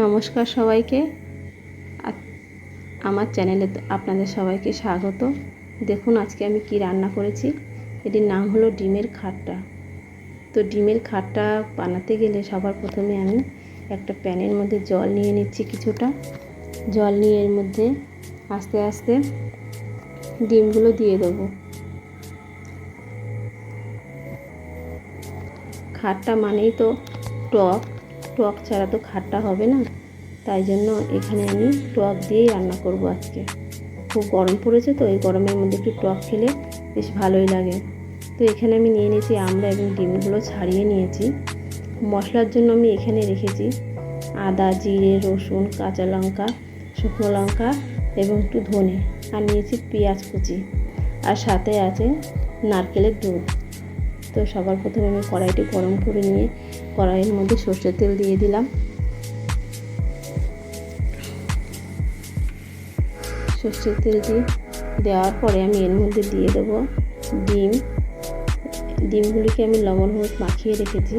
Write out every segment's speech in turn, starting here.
নমস্কার সবাইকে। আমার চ্যানেলে আপনাদের সবাইকে স্বাগত। দেখুন আজকে আমি কি রান্না করেছি। এটির নাম হলো ডিমের খাট্টা। তো ডিমের খাট্টা বানাতে গেলে সবার প্রথমে আমি একটা প্যানের মধ্যে জল নিয়ে নিচ্ছি কিছুটা। জল নিয়ে এর মধ্যে আস্তে আস্তে ডিমগুলো দিয়ে দেবো। খাট্টা মানেই তো টক। টক ছাড়া তো খাট্টা হবে না। তাই জন্য এখানে আমি টক দিয়েই রান্না করব আজকে। খুব গরম পড়েছে তো, এই গরমের মধ্যে একটু টক খেলে বেশ ভালোই লাগে। তো এখানে আমি নিয়ে নিয়েছি আমরা এবং ডিমগুলো ছাড়িয়ে নিয়েছি। মশলার জন্য আমি এখানে রেখেছি আদা, জিরে, রসুন, কাঁচা লঙ্কা, শুকনো লঙ্কা এবং একটু ধনে। আর নিয়েছি পেঁয়াজ কুচি। আর সাথে আছে নারকেলের দুধ। তো সবার প্রথমে আমি কড়াইটি গরম করে নিয়ে কড়াইয়ের মধ্যে সর্ষের তেল দিয়ে দিলাম। সর্ষের তেলটি দেওয়ার পরে আমি এর মধ্যে দিয়ে দেবো ডিম। ডিমগুলিকে আমি লবণ হলুদ মাখিয়ে রেখেছি।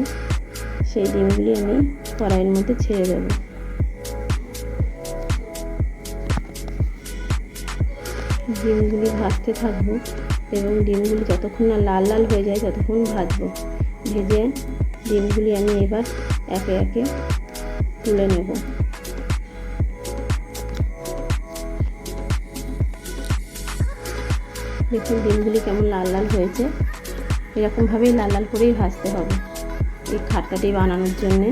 সেই ডিমগুলি আমি কড়াইয়ের মধ্যে ছেড়ে দেবো। ডিমগুলি ভাজতে থাকব। এবং ডিমগুলি যতক্ষণ না লাল লাল হয়ে যায় ততক্ষণ ভাজবো। ভেজে ডিমগুলি আমি এবার একে একে তুলে নেব। দেখুন ডিমগুলি কেমন লাল লাল হয়েছে। এরকমভাবেই লাল লাল করেই ভাজতে হবে এই খাট্টাটি বানানোর জন্যে।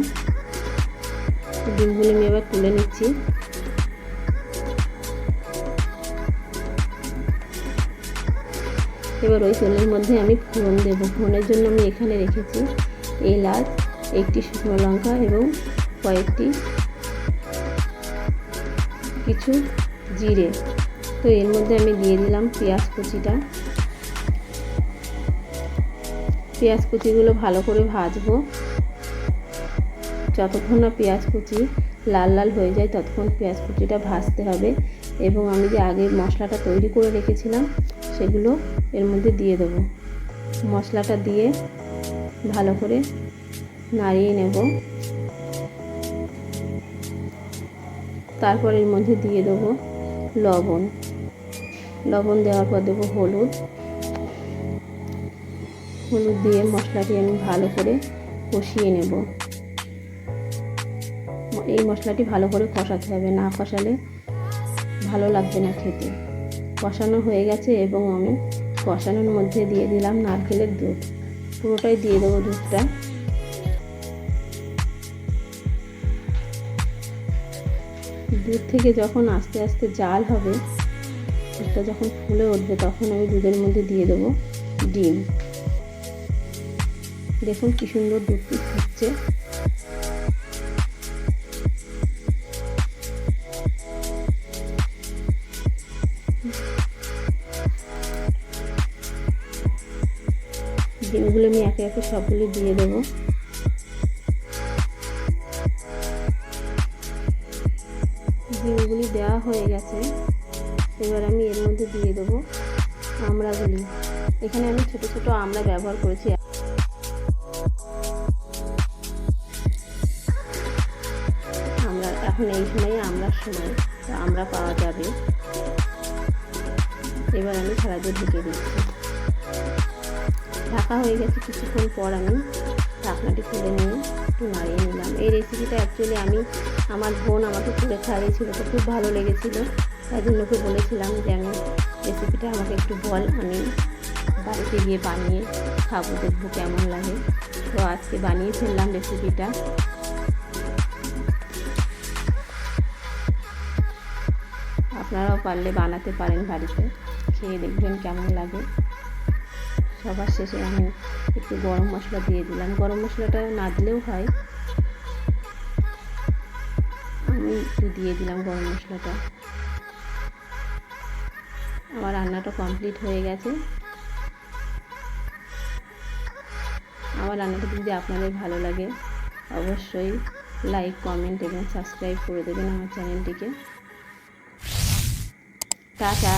ডিমগুলি আমি এবার তুলে নিচ্ছি। এবার ওই তেলের মধ্যে আমি ফোড়ন দেবো। ফোড়নের জন্য আমি এখানে রেখেছি এলাচ, একটি শুকনো লঙ্কা এবং কয়েকটি কিছু জিরে। তো এর মধ্যে আমি দিয়ে দিলাম পেঁয়াজ কুচিটা। পেঁয়াজ কুচিগুলো ভালো করে ভাজবো। যতক্ষণ না পেঁয়াজ কুচি লাল লাল হয়ে যায়, ততক্ষণ পেঁয়াজ কুচিটা ভাজতে হবে এবং আমি যে আগে মশলাটা তৈরি করে রেখেছিলাম সেগুলো এর মধ্যে দিয়ে দেবো। মশলাটা দিয়ে ভালো করে নাড়িয়ে নেব। তারপর এর মধ্যে দিয়ে দেবো লবণ। লবণ দেওয়ার পর দেবো হলুদ। হলুদ দিয়ে মশলাটি আমি ভালো করে কষিয়ে নেব। এই মশলাটি ভালো করে কষাতে হবে। না কষালে ভালো লাগবে না খেতে। কষানো হয়ে গেছে এবং আমি কষানোর মধ্যে দিয়ে দিলাম নারকেলের দুধ। পুরোটাই দিয়ে দেবো দুধটা। দুধ থেকে যখন আস্তে আস্তে জাল হবে, দুধটা যখন ফুলে উঠবে তখন আমি দুধের মধ্যে দিয়ে দেবো ডিম। দেখুন কি সুন্দর দুধটি ফুটছে। ডিমগুলো আমি একে একে সবগুলো দিয়ে দেবো। ডিমগুলি দেওয়া হয়ে গেছে। এবার আমি এর মধ্যে দিয়ে দেবো আমড়াগুলি এখানে আমি ছোট ছোট আমড়া ব্যবহার করেছি। আমরা এখন এই সময়ে আমড়ার সময় আমরা পাওয়া যাবে। এবার আমি খেলাতে ঢুকে দিচ্ছি। ঢাকা হয়ে গেছে কিছুক্ষণ পর আমি ঢাকনাটি তুলে নিয়ে একটু নাড়িয়ে নিলাম। এই রেসিপিটা অ্যাকচুয়ালি আমি আমার বোন আমাকে করে খাইয়েছিল, তো খুব ভালো লেগেছিলো। তাই জন্য ওকে বলেছিলাম যে আমি রেসিপিটা আমাকে একটু বল, আমি বাড়িতে গিয়ে বানিয়ে খাব, দেখব কেমন লাগে। তো আজকে বানিয়ে ফেললাম রেসিপিটা আপনারাও পারলে বানাতে পারেন বাড়িতে। খেয়ে দেখবেন কেমন লাগে। সবার শেষে আমি একটু গরম মশলা দিয়ে দিলাম। গরম মশলাটা না দিলেও হয়। আমি একটু দিয়ে দিলাম গরম মশলাটা। আমার রান্নাটা কমপ্লিট হয়ে গেছে। আমার রান্নাটা যদি আপনাদের ভালো লাগে, অবশ্যই লাইক, কমেন্ট এবং সাবস্ক্রাইব করে দেবেন আমার চ্যানেলটিকে। টাটা।